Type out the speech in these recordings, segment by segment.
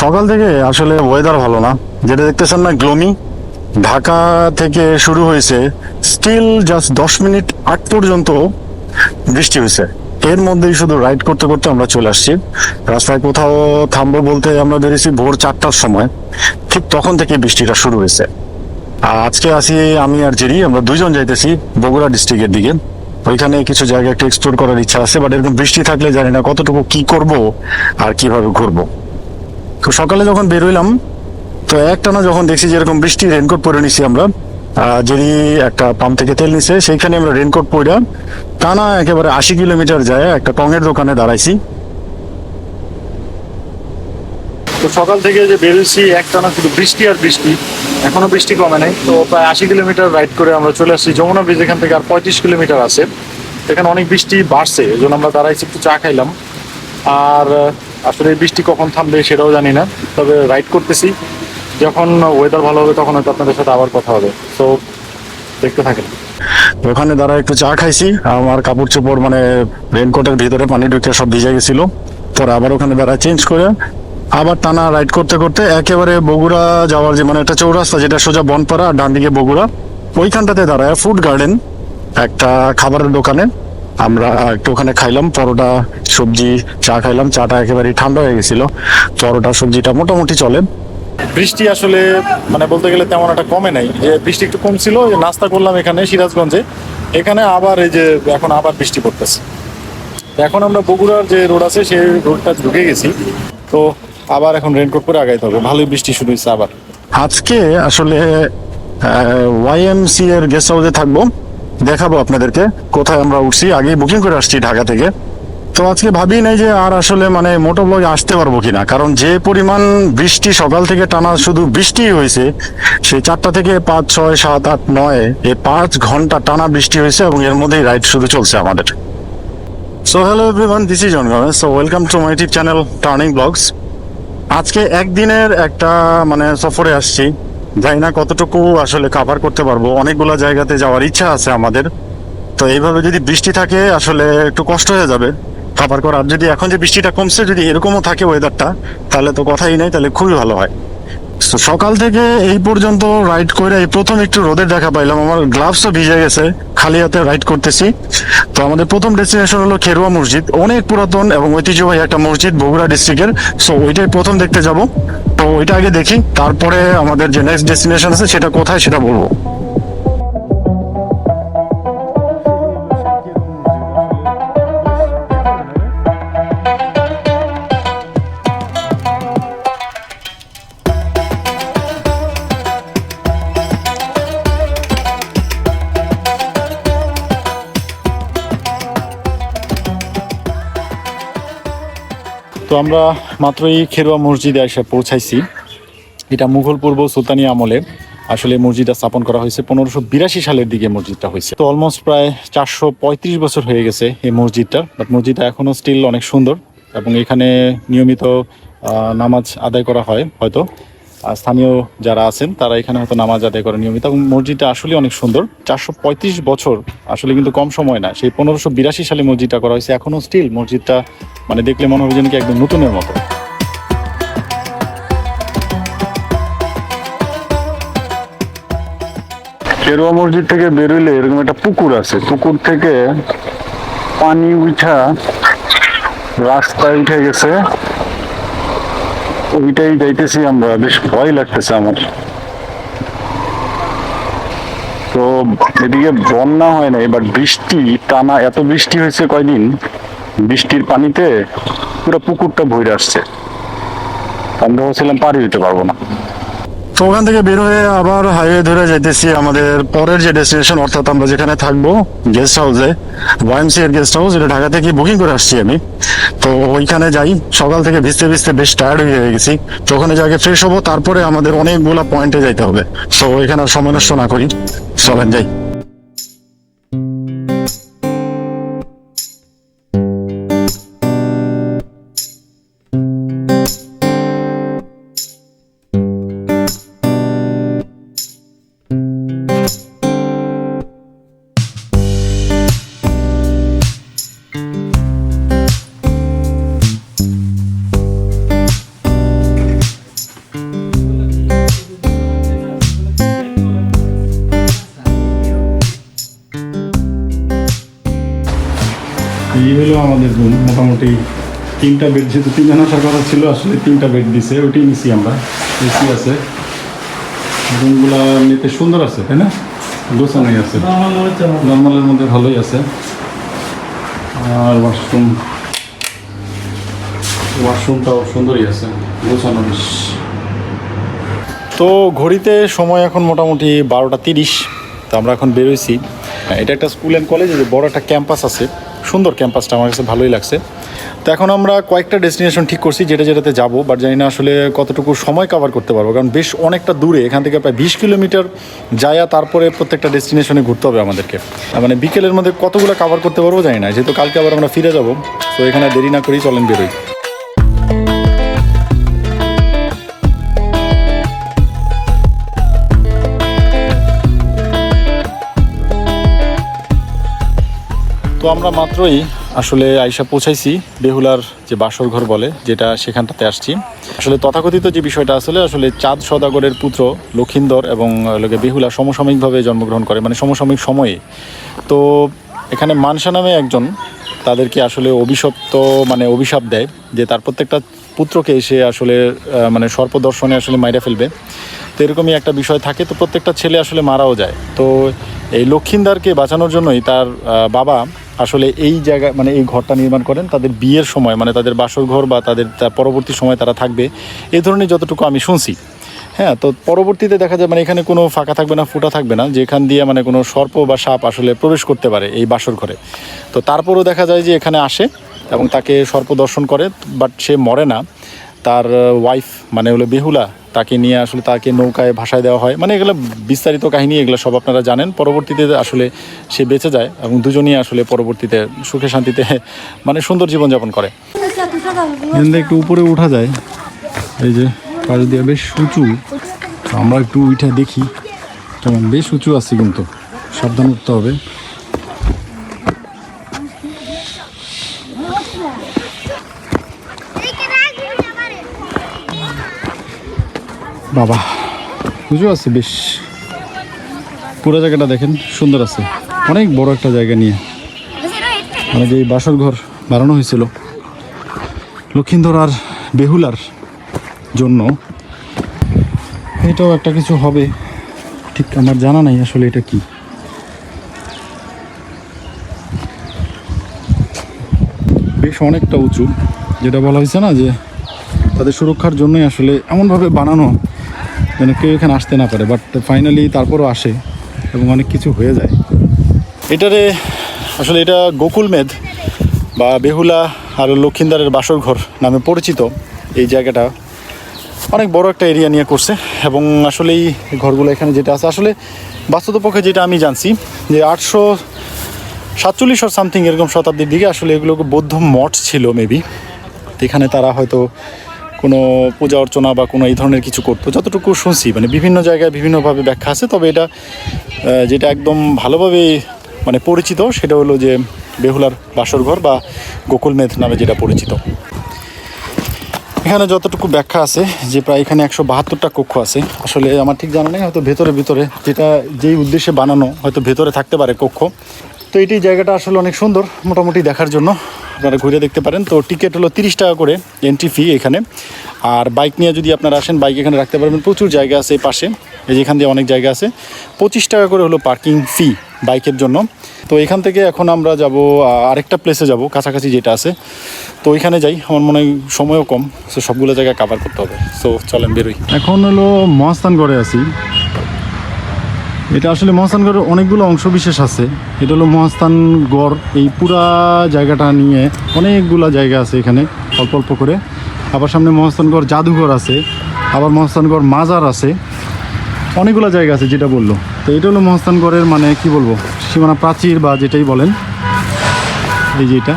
সকাল থেকে আসলে ওয়েদার ভালো না। যেটা দেখতেছেন না গ্লোমি ঢাকা থেকে শুরু হয়েছে স্টিল জাস্ট দশ মিনিট আগ পর্যন্ত বৃষ্টি হয়েছে। এর মধ্যেই শুধু রাইড করতে করতে আমরা চলে আসছি। রাস্তায় কোথাও থামবো বলতে আমরা বেরিয়েছি ভোর চারটার সময়। ঠিক তখন থেকে বৃষ্টিটা শুরু হয়েছে। আজকে আসি আমি আর জেরি, আমরা দুইজন যাইতেছি বগুড়া ডিস্ট্রিক্টের দিকে। ওইখানে কিছু জায়গা একটু এক্সপ্লোর করার ইচ্ছা আছে বাট এরকম বৃষ্টি থাকলে জানি না কতটুকু কি করব আর কীভাবে ঘুরবো। তো সকালে যখন বেরোইলাম তো একটানা যখন দেখছি যেরকম বৃষ্টি রেনকোট পরে নিছি আমরা যিনি একটা পাম্প থেকে তেল নিছে, সেইখানে আমরা রেনকোট পরে টানা একেবারে আশি কিলোমিটার যায় একটা টঙের দোকানে দাঁড়াইছি। তো সকাল থেকে যে বেরোইছি একটানা শুধু বৃষ্টি আর বৃষ্টি, এখনও বৃষ্টি কমে নাই। তো প্রায় আশি কিলোমিটার রাইড করে আমরা চলে আসছি যমুনা ব্রিজ, এখান থেকে আর পঁয়ত্রিশ কিলোমিটার আছে। এখানে অনেক বৃষ্টি বাড়ছে এই জন্য আমরা দাঁড়াইছি, একটু চা খাইলাম। আর আসলে বৃষ্টি কখন থামবে সেটাও জানি না। তবে রাইড করতেছি। যখন ওয়েদার ভালো হবে তখন হয়তো আপনাদের সাথে আবার কথা হবে। তো দেখতে থাকেন। ওখানে দাঁড়া একটু চা খাইছি। আমার কাপড় চোপড় মানে রেনকোটের ভিতরে পানি ঢুকে সব ভিজে গেছিল। পরে আবার ওখানে বেড়া চেঞ্জ করে আবার টানা রাইড করতে করতে একেবারে বগুড়া যাওয়ার যে মানে একটা চৌরাস্তা যেটা সোজা বনপাড়া আর ডান দিকে বগুড়া, ওইখানটাতে দাঁড়ায় ফুড গার্ডেন একটা খাবারের দোকানে। আমরা একটু ওখানে খাইলাম, পরোটা, সবজি, চা খাইলাম। চাটা একেবারে ঠান্ডা হয়ে গেছিল। পরোটা, সবজিটা মোটামুটি চলে। বৃষ্টি আসলে মানে বলতে গেলে তেমন একটা কমে নাই। যে বৃষ্টি একটু কম ছিল নাস্তা করলাম এখানে, সিরাজগঞ্জে। এখানে আবার এই যে, এখন আবার বৃষ্টি পড়তেছে। এখন আমরা বগুড়ার যে রোড আছে, সেই রোডটা ঢুকে গেছি। তো আবার এখন রেনকোট করে আগাইতে হবে। ভালোই বৃষ্টি শুরু হয়েছে আবার। আজকে আসলে ওয়াইএমসি এর গেস্ট হাউসে থাকব। দেখাবো আপনাদেরকে। কোথায় আমরা উঠছি? আগেই বুকিং করে আসছি ঢাকা থেকে। তো আজকে ভাবি নাই যে আর আসলে মানে মোটো ব্লগে আসতে পারব কিনা। কারণ যে পরিমাণ বৃষ্টি সকাল থেকে টানা শুধু বৃষ্টি হয়েছে, সেই চারটা থেকে পাঁচ, ছয়, সাত, আট, নয়, এ পাঁচ ঘণ্টা টানা বৃষ্টি হয়েছে এবং এর মধ্যেই রাইড শুধু চলছে আমাদের। So hello everyone this is John so welcome to my YouTube channel turning blogs আজকে একদিনের একটা মানে সফরে আসছি। জানি না কতটুকু আসলে কাভার করতে পারব। অনেকগুলো জায়গাতে যাওয়ার ইচ্ছা আছে আমাদের। তো এইভাবে যদি বৃষ্টি থাকে, আসলে একটু কষ্ট হয়ে যাবে। কাভার করার। যদি এখন যে বৃষ্টিটা কমছে, যদি এরকমও থাকে ওয়েদারটা তাহলে তো কথাই নেই, তাহলে খুবই ভালো হয়। তো সকাল থেকে এই পর্যন্ত রাইড করে এই প্রথম একটু রোদের দেখা পাইলাম। আমার গ্লাভসও ভিজে গেছে, খালি হাতে রাইড করতেছি। তো আমাদের প্রথম ডেস্টিনেশন হলো খেরুয়া মসজিদ। অনেক পুরাতন এবং ঐতিহ্যবাহী একটা মসজিদ বগুড়া ডিস্ট্রিক্টের সো ওইটাই প্রথম দেখতে যাব। ওইটা আগে দেখি। তারপরে আমাদের যে নেক্সট ডেস্টিনেশন আছে সেটা কোথায় সেটা বলব। তো আমরা মাত্রই খেরুয়া মসজিদে এসে পৌঁছাইছি। এটা মুঘল পূর্ব সুলতানি আমলের। আসলে মসজিদটা স্থাপন করা হয়েছে পনেরোশো বিরাশি সালের দিকে মসজিদটা হয়েছে। তো অলমোস্ট প্রায় চারশো পঁয়ত্রিশ বছর হয়ে গেছে এই মসজিদটার বাট মসজিদটা এখনও স্টিল অনেক সুন্দর এবং এখানে নিয়মিত নামাজ আদায় করা হয় হয়তো। স্থানীয় যারা আছেন, তারা এখানে হয়তো নামাজ আদায় করে নিয়মিত। এবং মসজিদটা আসলে অনেক সুন্দর। চারশো পঁয়ত্রিশ বছর আসলে কিন্তু কম সময় না। সেই পনেরোশো বিরাশি সালে মসজিদটা করা হয়েছে। এখনও স্টিল মসজিদটা মানে দেখলে মনে হবে যেন কি একদম নতুনের মতো। কেরুয়া মসজিদ থেকে বেরোইলে এরকম একটা পুকুর আছে। পুকুর থেকে পানি উঠা রাস্তায় উঠে গেছে। ওইটাই যাইতেছি আমরা, বেশ ভয় লাগতেছে আমার। তো এদিকে বন্যা হয় নাই এবার বৃষ্টি, টানা, এত বৃষ্টি হয়েছে কয়দিন, বৃষ্টির পানিতে পুরো পুকুরটা ভরে আসছে। আমরা ভাবছিলাম পাড়ি দিতে পারব না। তো ওখান থেকে বের হয়ে আবার হাইওয়ে ধরে যাইতেছি আমাদের পরের যে ডেস্টিনেশন অর্থাৎ আমরা যেখানে থাকব গেস্ট হাউসে ওয়াইএমসি এর গেস্ট হাউস এটা ঢাকা থেকে বুকিং করে আসছি আমি। তো ওইখানে যাই, সকাল থেকে ভিজতে ভিজতে বেশ টায়ার্ড হয়ে গেছি। তো ওখানে যাকে ফ্রেশ হব, তারপরে আমাদের অনেকগুলো পয়েন্টে যাইতে হবে। তো ওইখানে আর সময় নষ্ট না করি। চলেন যাই। হলো আমাদের রুম মোটামুটি তিনটা বেড যেহেতু তিনজন আসার কথা ছিল, আসলে তিনটা বেড দিছে, ওইটাই নিছি আমরা। এসি আছে। রুমগুলো এমনিতে সুন্দর আছে, তাই না? গোছানোই আছে। নর্মালের মধ্যে ভালোই আছে। আর ওয়াশরুম ওয়াশরুমটাও সুন্দরই আছে, গোছানো বেশ। তো ঘড়িতে সময় এখন মোটামুটি বারোটা তিরিশ, তো আমরা এখন বেরোইছি। এটা একটা স্কুল অ্যান্ড কলেজ বড় একটা ক্যাম্পাস আছে। সুন্দর ক্যাম্পাসটা আমার কাছে ভালোই লাগছে। তো এখন আমরা কয়েকটা ডেস্টিনেশন ঠিক করছি, যেটা যেটাতে যাব বাট জানি না আসলে কতটুকু সময় কভার করতে পারব, কারণ বেশ অনেকটা দূরে, এখান থেকে প্রায় বিশ কিলোমিটার যায়া তারপরে প্রত্যেকটা ডেস্টিনেশনে ঘুরতে হবে আমাদেরকে। মানে বিকেলের মধ্যে কতগুলো কাভার করতে পারব জানি না, যেহেতু কালকে আবার আমরা ফিরে যাব তো এখানে দেরি না করেই চলেন বেরোই। তো আমরা মাত্রই আসলে আইসা পৌঁছাইছি বেহুলার যে বাসর ঘর বলে, যেটা সেখানটাতে আসছি। আসলে তথাকথিত যে বিষয়টা আসলে আসলে চাঁদ সদাগরের পুত্র লক্ষিন্দর এবং লোকে বেহুলা সমসাময়িকভাবে জন্মগ্রহণ করে মানে সমসাময়িক সময়ে। তো এখানে মানসা নামে একজন, তাদেরকে আসলে অভিশপ্ত মানে অভিশাপ দেয়, যে তার প্রত্যেকটা পুত্রকে এসে আসলে মানে সর্পদর্শনে আসলে মাইরা ফেলবে। তো এরকমই একটা বিষয় থাকে, তো প্রত্যেকটা ছেলে আসলে মারাও যায়। তো এই লক্ষিন্দারকে বাঁচানোর জন্যই তার বাবা আসলে এই জায়গা মানে এই ঘরটা নির্মাণ করেন, তাদের বিয়ের সময় মানে তাদের বাসর ঘর বা তাদের পরবর্তী সময় তারা থাকবে এই ধরনের যতটুকু আমি শুনছি। হ্যাঁ তো পরবর্তীতে দেখা যায় মানে এখানে কোনো ফাঁকা থাকবে না, ফুটা থাকবে না, যেখান দিয়ে মানে কোনো সর্প বা সাপ আসলে প্রবেশ করতে পারে এই বাসর ঘরে তো তারপরও দেখা যায় যে এখানে আসে এবং তাকে সর্প দর্শন করে, বাট সে মরে না। তার ওয়াইফ মানে হলো বেহুলা, তাকে নিয়ে আসলে তাকে নৌকায় ভাসায় দেওয়া হয়। মানে এগুলো বিস্তারিত কাহিনী, এগুলো সব আপনারা জানেন। পরবর্তীতে আসলে সে বেঁচে যায় এবং দুজনই আসলে পরবর্তীতে সুখে শান্তিতে মানে সুন্দর জীবনযাপন করে। একটু উপরে উঠা যায়। এই যে, পাশ দিয়ে বেশ উঁচু। আমরা একটু উঠে দেখি। কেমন বেশ উঁচু আছে কিন্তু। সাবধান উঠতে হবে। বাবা উঁচু আছে বেশ। পুরো জায়গাটা দেখেন, সুন্দর আছে। অনেক বড় একটা জায়গা নিয়ে। মানে যে বাসর ঘর বানানো হয়েছিল লক্ষিন্দর আর বেহুলার জন্য। এটাও একটা কিছু হবে। ঠিক আমার জানা নাই আসলে এটা কি। বেশ অনেকটা উঁচু। যেটা বলা হয়েছে না যে, তাদের সুরক্ষার জন্যই আসলে এমনভাবে বানানো যেন কেউ এখানে আসতে না পারে বাট ফাইনালি তারপরও আসে এবং অনেক কিছু হয়ে যায়। এটারে আসলে এটা গোকুল মেদ বা বেহুলা আর লক্ষিন্দারের বাসর ঘর নামে পরিচিত এই জায়গাটা। অনেক বড় একটা এরিয়া নিয়ে করছে এবং আসলে এই ঘরগুলো এখানে যেটা আছে, আসলে বাস্তবপক্ষে যেটা আমি জানছি যে আটশো সাতচল্লিশ আর সামথিং এরকম শতাব্দীর দিকে আসলে এগুলো বৌদ্ধ মঠ ছিল মেবি এখানে তারা হয়তো কোনো পূজা অর্চনা বা কোনো এই ধরনের কিছু করতো। যতটুকু শুনছি মানে বিভিন্ন জায়গায় বিভিন্নভাবে ব্যাখ্যা আছে, তবে এটা যেটা একদম ভালোভাবে মানে পরিচিত, সেটা হলো যে বেহুলার বাসরঘর বা গোকুলমেধ নামে যেটা পরিচিত। এখানে যতটুকু ব্যাখ্যা আছে, যে প্রায় এখানে একশো বাহাত্তরটা কক্ষ আছে। আসলে আমার ঠিক জানা নেই, হয়তো ভেতরে ভিতরে, যেটা যেই উদ্দেশ্যে বানানো, হয়তো ভেতরে থাকতে পারে কক্ষ। তো এটি জায়গাটা আসলে অনেক সুন্দর, মোটামুটি দেখার জন্য। আপনারা ঘুরে দেখতে পারেন। তো টিকিট হলো তিরিশ টাকা করে এন্ট্রি ফি এখানে। আর বাইক নিয়ে যদি আপনারা আসেন বাইক এখানে রাখতে পারবেন। প্রচুর জায়গা আছে এই পাশে। এই যেখান দিয়ে অনেক জায়গা আছে। পঁচিশ টাকা করে হলো পার্কিং ফি বাইকের জন্য। তো এখান থেকে এখন আমরা যাব আরেকটা প্লেসে যাব, কাছাকাছি যেটা আছে। তো ওইখানে যাই, আমার মনে হয় সময়ও কম। সো সবগুলো জায়গায় কাভার করতে হবে। সো চলেন বেরোই। এখন হলো মহাস্থানগড়ে আছি। এটা আসলে মহাস্থানগড়ের অনেকগুলো অংশ বিশেষ আছে। এটা হলো মহাস্থানগড়, এই পুরা জায়গাটা নিয়ে অনেকগুলো জায়গা আছে এখানে, অল্প অল্প করে। আবার সামনে মহাস্থানগড় জাদুঘর আছে, আবার মহাস্থানগড় মাজার আছে, অনেকগুলো জায়গা আছে যেটা বলল। তো এটা হলো মহাস্থানগড়ের মানে কি বলব, সীমানা প্রাচীর বা যেটাই বলেন, এই যে এটা।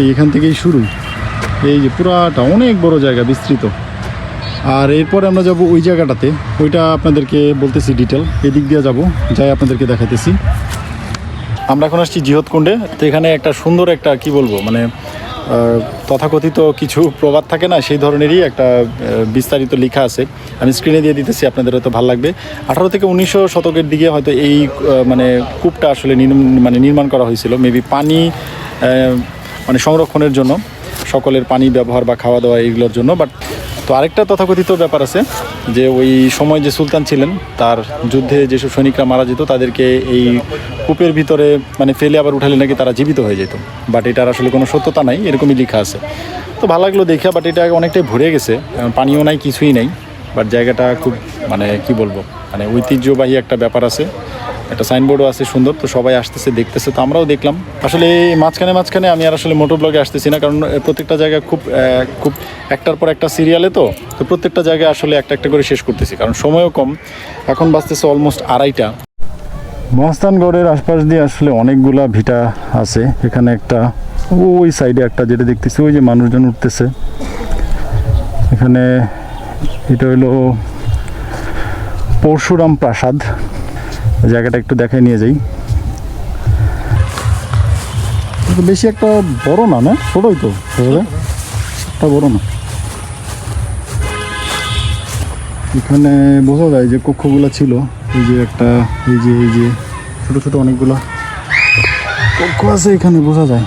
এই এখান থেকেই শুরু। এই যে পুরাটা অনেক বড় জায়গা, বিস্তৃত। আর এরপরে আমরা যাব ওই জায়গাটাতে। ওইটা আপনাদেরকে বলতেছি ডিটেল এদিক দিয়ে যাব, যাই আপনাদেরকে দেখাইতেছি। আমরা এখন আসছি জিহতকুণ্ডে তো এখানে একটা সুন্দর একটা, কি বলব মানে তথাকথিত কিছু প্রবাদ থাকে না, সেই ধরনেরই একটা বিস্তারিত লেখা আছে। আমি স্ক্রিনে দিয়ে দিতেছি, আপনাদের হয়তো ভালো লাগবে। আঠারো থেকে উনিশশো শতকের দিকে হয়তো এই মানে কূপটা আসলে মানে নির্মাণ করা হয়েছিল। মেবি পানি মানে সংরক্ষণের জন্য, সকলের পানি ব্যবহার বা খাওয়া দাওয়া এইগুলোর জন্য। বাট তো আরেকটা তথাকথিত ব্যাপার আছে, যে ওই সময় যে সুলতান ছিলেন, তার যুদ্ধে যেসব সৈনিকরা মারা যেত, তাদেরকে এই কূপের ভিতরে মানে ফেলে আবার উঠালে নাকি তারা জীবিত হয়ে যেত। বাট এটার আসলে কোনো সত্যতা নাই, এরকমই লেখা আছে। তো ভালো লাগল দেখা বাট এটা অনেকটাই ভরে গেছে। পানিও নাই, কিছুই নাই। বাট জায়গাটা খুব মানে কি বলব মানে ঐতিহ্যবাহী একটা ব্যাপার আছে। একটা সাইনবোর্ডও আছে সুন্দর, তো সবাই আসতেছে, দেখতেছে, তো আমরাও দেখলাম। আসলে এই মাঝখানে মাঝখানে আমি আর আসলে মোটর ব্লগে আসতেছি না, কারণ প্রত্যেকটা জায়গায় খুব খুব একটার পর একটা সিরিয়ালে তো তো প্রত্যেকটা জায়গায় আসলে একটা একটা করে শেষ করতেছি, কারণ সময়ও কম। এখন বাঁচতেছে অলমোস্ট আড়াইটা। মহাস্থানগড়ের আশপাশ দিয়ে আসলে অনেকগুলা ভিটা আছে। এখানে একটা, ওই সাইডে একটা যেটা দেখতেছি, ওই যে মানুষজন উঠতেছে। এখানে, এটা হলো পরশুরাম প্রাসাদ। জায়গাটা একটু দেখায় নিয়ে যাই। বেশি একটা বড় না না? ছোটই তো একটা বড় না? এখানে বোঝা যায় যে কক্ষগুলো ছিল এই যে একটা এই যে এই যে ছোট ছোট অনেকগুলো কক্ষ আছে এখানে বোঝা যায়।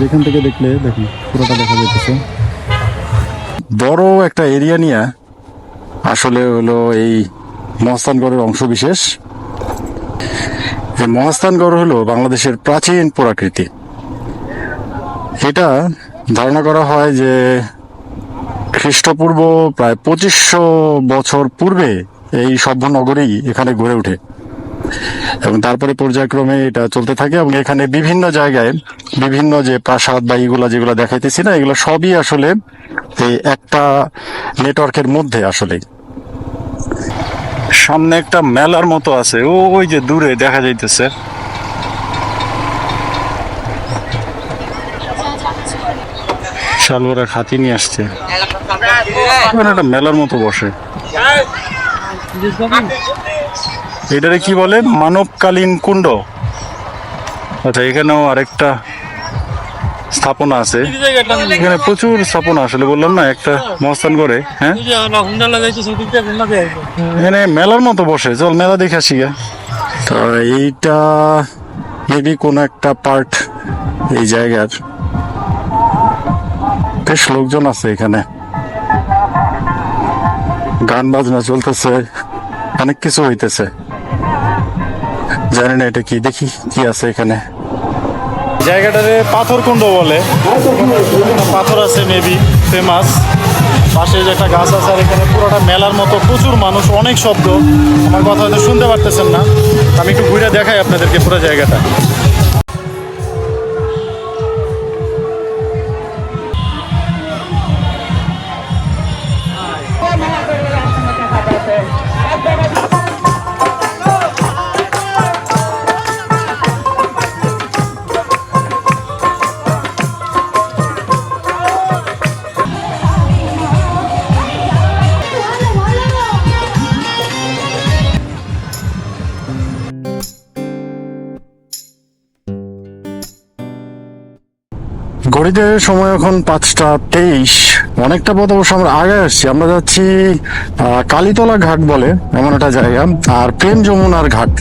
যেখান থেকে দেখলে দেখুন পুরোটা দেখা যাইতেছে। বড় একটা এরিয়া নিয়ে আসলে হলো এই মহাস্থানগড়ের অংশ বিশেষ। এই মহাস্থানগড় হলো বাংলাদেশের প্রাচীন পুরাকৃতি। এটা ধারণা করা হয় যে খ্রিস্টপূর্ব প্রায় পঁচিশশো বছর পূর্বে এই সভ্য নগরী এখানে গড়ে ওঠে। এবং তারপরে পর্যায়ক্রমে এটা চলতে থাকে এবং এখানে বিভিন্ন জায়গায় বিভিন্ন যে প্রাসাদ বা এইগুলা যেগুলো দেখাইতেছি না, এগুলো সবই আসলে এই একটা নেটওয়ার্কের মধ্যে আসলে সামনে একটা মেলার মতো আছে। ও, ওই যে দূরে দেখা যাইতেছে। শালবরা খাতি নিয়ে আসছে। একটা মেলার মতো বসে। এটারে কি বলে? মানবকালীন কুণ্ড। আচ্ছা এখানেও আরেকটা স্থাপনা আছে। এখানে প্রচুর স্থাপনা আসলে বললাম না একটা মহাস্থান করে হ্যাঁ? এখানে মেলার মতো বসে চল মেলা দেখে আসি গে। তো এইটা মেবি কোনো একটা পার্ট এই জায়গার। বেশ লোকজন আছে এখানে। গান বাজনা চলতেছে অনেক কিছু হইতেছে। জানি না এটা কি দেখি কি আছে এখানে। জায়গাটারে পাথর কুণ্ড বলে। পাথর আছে মেবি ফেমাস পাশে যে একটা গাছ আছে আর এখানে পুরোটা মেলার মতো প্রচুর মানুষ, অনেক শব্দ। আমার কথা হয়তো শুনতে পারতেছেন না। আমি একটু ঘুরে দেখাই আপনাদেরকে পুরো জায়গাটা। ঘড়িতে সময় এখন পাঁচটা তেইশ। অনেকটা পথ অবশ্য আমরা আগে আসছি। আমরা যাচ্ছি কালীতলা ঘাট বলে, এমন একটা জায়গা, আর প্রেম যমুনার ঘাট।